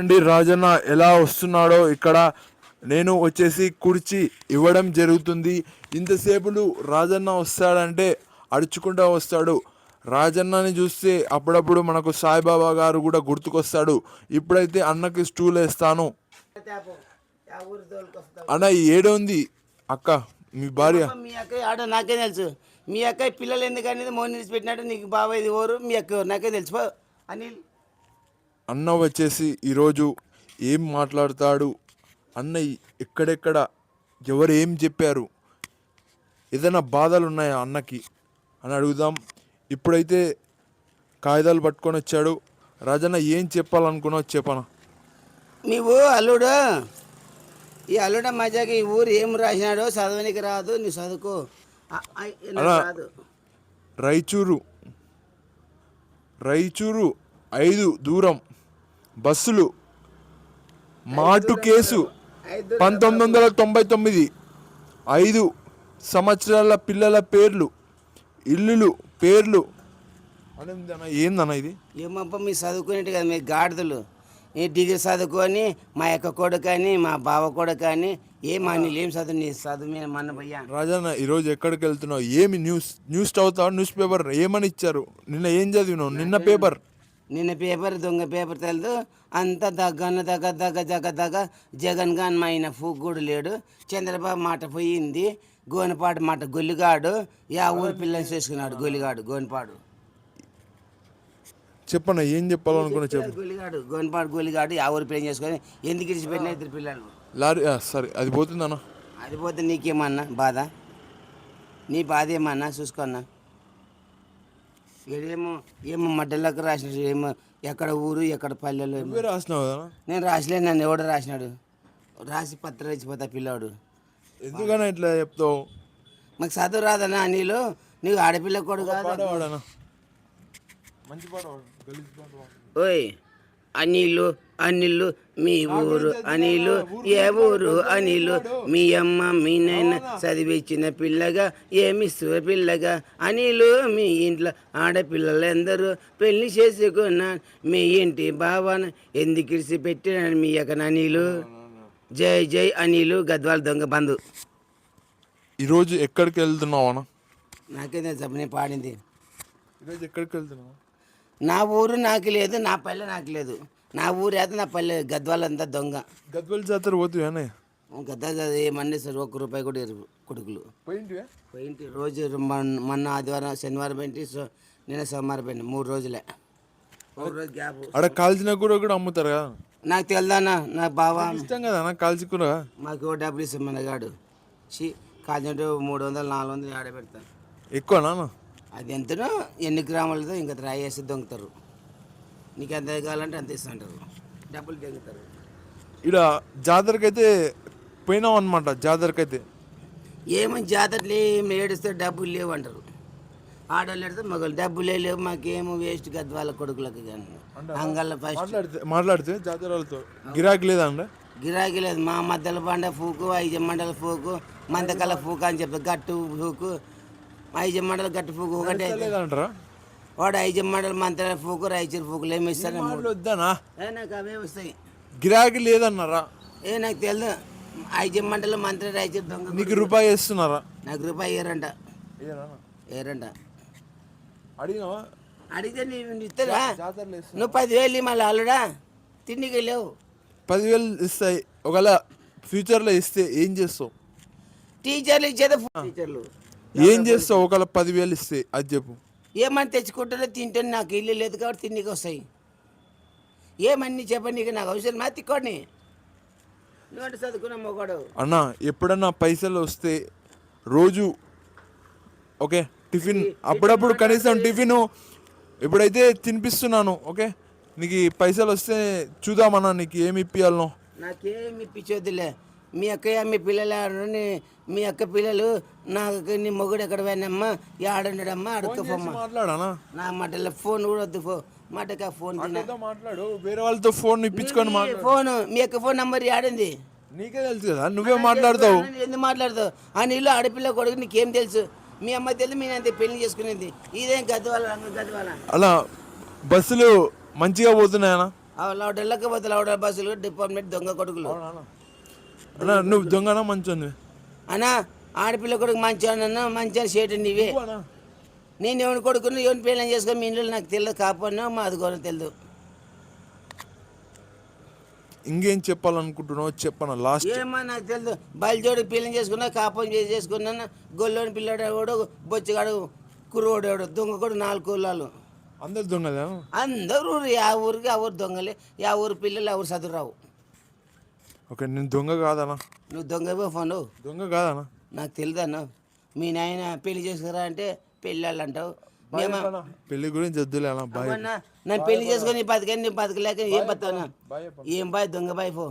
అండి రాజన్న ఎలా వస్తున్నాడో. ఇక్కడ నేను వచ్చేసి కుర్చీ ఇవ్వడం జరుగుతుంది. ఇంతసేపులు రాజన్న వస్తాడంటే అడుచుకుంటూ వస్తాడు. రాజన్నని చూస్తే అప్పుడప్పుడు మనకు సాయిబాబా గారు కూడా గుర్తుకొస్తాడు. ఇప్పుడైతే అన్నకి స్టూల్ వేస్తాను. అన్న ఏడు ఉంది. అక్క మీ భార్య. మీ అక్క ఆడ నాకే తెలుసు. మీ అక్క పిల్లలు ఎందుకు అనేది మోని పెట్టినట్టు నీకు బాబాయ్ ఇది ఓరు మీ అక్క నాకే తెలుసు. అనిల్. అన్న వచ్చేసి ఈరోజు ఏం మాట్లాడతాడు అన్న ఎక్కడెక్కడ ఎవరు ఏం చెప్పారు? ఏదైనా బాధలు ఉన్నాయా అన్నకి? అని అడుగుదాం. ఇప్పుడైతే కాగితాలు పట్టుకొని వచ్చాడు. రాజన్న ఏం చెప్పాలనుకున్నావు చెప్పనా? నీవు అల్లుడు ఈ అల్లుడ మజాకి ఈ ఊరు ఏం రాసినాడో చదవనికి రాదు నీ చదువుకో. ఆ, ఆ, నాకు అలా. రాదు. రైచూరు రైచూరు ఐదు దూరం. బస్సులు మాటు కేసు పంతొమ్మిది వందల తొంభై తొమ్మిది ఐదు సంవత్సరాల పిల్లల పేర్లు ఇల్లులు పేర్లు. అన్న ఏందన్న ఇది? ఏమప్ప మీ చదువుకునేట్టు కదా మీ గాడిదలు. ఈ డిగ్రీ చదువుకొని మా యొక్క కొడుకు అని మా బావ కొడుకు అని ఏం అనిల్ ఏం చదువు నీ చదువు మీద మన భయ్యా. రాజన్న ఈరోజు ఎక్కడికి వెళ్తున్నావు ఏమి న్యూస్ న్యూస్ చదువుతావు న్యూస్ పేపర్ ఏమని ఇచ్చారు? నిన్న ఏం చదివినావు? నిన్న పేపర్. నిన్న పేపర్ దొంగ పేపర్ తెలదు. అంతా దగ్గన దగ్గ దగ్గ దగ్గ దగ్గ జగన్ గాన్ మా ఆయన కూడా లేడు. చంద్రబాబు మాట పోయింది. గోనపాడు మాట గొల్లిగాడు. యా ఊరి పిల్లని చేసుకున్నాడు గొల్లిగాడు గోనపాడు. చెప్పన్న ఏం చెప్పాలనుకున్నా చెప్పు. గొల్లిగాడు గోనపాడు గొల్లిగాడు యా ఊరి పిల్లని చేసుకొని ఎందుకు ఇచ్చిపెట్టిన ఇద్దరు పిల్లలు? లారీ సరే అది పోతుందన్న. అది పోతే నీకేమన్నా బాధ? నీ బాధ ఏమన్నా? చూసుకోన్నా ఏమో ఏమో మడ్డలకు రాసిన ఏమో ఎక్కడ ఊరు ఎక్కడ పల్లెలు రాసినావు నేను రాసలేదు నన్ను ఎవడు రాసినాడు? రాసి పత్రం ఇచ్చిపోతా పిల్లాడు. ఎందుకన్నా ఇట్లా చెప్తావు? మాకు చదువు రాదన్నా నీళ్ళు నీకు ఆడపిల్ల కొడు కాదు పాడవాడనా మంచి పాట. ఓయ్. అనిలు అనిలు మీ ఊరు అనిలు ఏ ఊరు అనిలు? మీ అమ్మ మీ నాయన చదివించిన పిల్లగా ఏమి పిల్లగా? అనిలు మీ ఇంట్లో ఆడపిల్లలందరూ పెళ్ళి చేసుకున్నా మీ ఇంటి భావన ఎందుకు ఇడిసి పెట్టినాను మీ యొక్క అనిలు? జై జై అనిలు గద్వాల దొంగ బంధు. ఈరోజు ఎక్కడికి వెళ్తున్నావు అన్న? నాకే తెలుసు నేను పాడింది. ఈరోజు ఎక్కడికి వెళ్తున్నావు? నా ఊరు నాకు లేదు నా పల్లె నాకు లేదు. నా ఊరు అయితే నా పల్లె గద్వాలంతా దొంగ. గద్వల్ జాతర పోతుంది అన్నయ్య గద్ద ఏమన్నా సార్ ఒక్క రూపాయి కూడా కొడుకులు. పోయింటివే? పోయింటి. రోజు మొన్న ఆదివారం శనివారం పోయింటి సో నిన్న సోమవారం పోయింటి మూడు రోజులే. ఆడ కాల్చిన కూర కూడా అమ్ముతారు? కదా నాకు తెలదానా నా బావ. ఇష్టం కదా కాల్చి కూర. మాకు డబ్బులు ఇస్తాం మనగాడు షీ కాల్చినట్టు మూడు వందలు నాలుగు వందలు ఆడ పెడతాను ఎక్కువ నాన్న అది ఎంతనో ఎన్ని గ్రాములతో ఇంకా ట్రై చేసి దొంగతారు. నీకు ఎంత కావాలంటే అంత ఇస్తుంటారు. డబ్బులు దొంగతారు. ఇక్కడ జాతరకైతే పోయినావు అనమాట జాతరకైతే. ఏమని జాతరలు ఏమి ఏడిస్తే డబ్బులు లేవు అంటారు ఆడవాళ్ళు ఎడితే మగవాళ్ళు డబ్బులే లేవు మాకేమో వేస్ట్ గద్వాల కొడుకులకు కానీ. అంగళ్ళ ఫస్ట్. మాట్లాడితే జాతరలతో గిరాకీ లేదా అండి గిరాకీ లేదు మా మద్దల బండ పూకు ఐదు మండల పూకు మందకల పూకు అని చెప్పి గట్టు పూకు ఐదు మండల గట్టు పూకు ఒకటే. వాడు ఐదు మండల మంత్రాల పూకు రాయచూరు పూకులు ఏమి మాటలు వద్దానా ఏ నాకు అవే వస్తాయి. గిరాకీ లేదన్నారా? ఏ నాకు తెలియదు ఐదు మండల మంత్రి రాయచూరు దొంగ నీకు రూపాయి ఇస్తున్నారా నాకు రూపాయి ఏరంట. ఏరంట. అడిగినావా? అడిగితే నీవు ఇస్తారా నువ్వు పదివేలు మళ్ళీ అల్లుడా? తిండికి లేవు. పదివేలు ఇస్తాయి ఒకవేళ ఫ్యూచర్లో ఇస్తే ఏం చేస్తావు? టీచర్లు ఇచ్చేది టీచర్లు ఏం చేస్తావు? ఒకవేళ పదివేలు ఇస్తే అది చెప్పు. ఏమని తెచ్చుకుంటారో తింటే నాకు ఇల్లు లేదు కాబట్టి తిండికి వస్తాయి. ఏమని చెప్పండి నీకు నాకు అవసరం మా తిక్కోడిని నువ్వంటే చదువుకున్న మొగడు. అన్న ఎప్పుడన్నా పైసలు వస్తే రోజు ఓకే టిఫిన్ అప్పుడప్పుడు కనీసం టిఫిన్ ఇప్పుడైతే తినిపిస్తున్నాను ఓకే నీకు పైసలు వస్తే చూద్దామన్నా నీకు ఏమి ఇప్పియాలనో? నాకేమి ఇప్పించొద్దులే. మీ అక్కయ్య మీ పిల్లలు మీ అక్క పిల్లలు? నాకు నీ మొగుడు ఎక్కడ పోయినమ్మా ఆడున్నాడమ్మా అడుక్కోమ్మా మాట్లాడానా? నా మాటలో ఫోన్ కూడా వద్దు ఫో. మాటకా ఫోన్ మాట్లాడు. వేరే వాళ్ళతో ఫోన్ ఇప్పించుకొని ఫోన్ మీ యొక్క ఫోన్ నంబర్ ఆడింది నీకే తెలుసు కదా నువ్వే మాట్లాడతావు. ఎందుకు మాట్లాడతావు? ఆ నీళ్ళు ఆడపిల్ల కొడుకు నీకేం తెలుసు? మీ అమ్మ తెలుసు మీ అంతే పెళ్ళి చేసుకునేది. ఇదేం గద్వాల గద్వాల? అలా బస్సులు మంచిగా పోతున్నాయనా? లౌడర్లకి పోతే లౌడర్ బస్సులు డిపార్ట్మెంట్ దొంగ కొడుకులు. అన్న నువ్వు దొంగనా మంచోని అన్నా ఆడపిల్ల కొడుకు మంచిగా మంచిగా చేయటం నీవే. నేను ఎవరి కొడుకుని ఎవరిని పెళ్ళం చేసుకొని మీ ఇంట్లో నాకు తెలియదు కాపాడినా మా అది కూడా తెలియదు. ఇంకేం చెప్పాలనుకుంటున్నావు చెప్పన లాస్ట్ ఏమో నాకు తెలియదు. బయలుజోడి పిల్లని చేసుకున్నా కాపం చేసి చేసుకున్నా గొల్లోని పిల్లడు కూడా బొచ్చిగాడు కురువాడు ఎవడు దొంగ కూడా నాలుగు కులాలు అందరు దొంగలే అందరూ ఊరు ఆ ఊరికి ఆ ఊరు దొంగలే ఆ ఊరు పిల్లలు ఆ ఊరు చదువురావు ఓకే నేను దొంగ కాదనా నువ్వు దొంగ ఫోను దొంగ కాదనా నాకు తెలియదన్నా మీ నాయన పెళ్ళి చేసుకురా అంటే పెళ్ళాళ్ళు అంటావు. పెళ్ళి గురించి వద్దులే అన్నా, నన్ను పెళ్ళి చేసుకొని బతకని నేను బతకలేక ఏం బాయ్ ఏం బాయ్ దొంగ బాయ్ పో.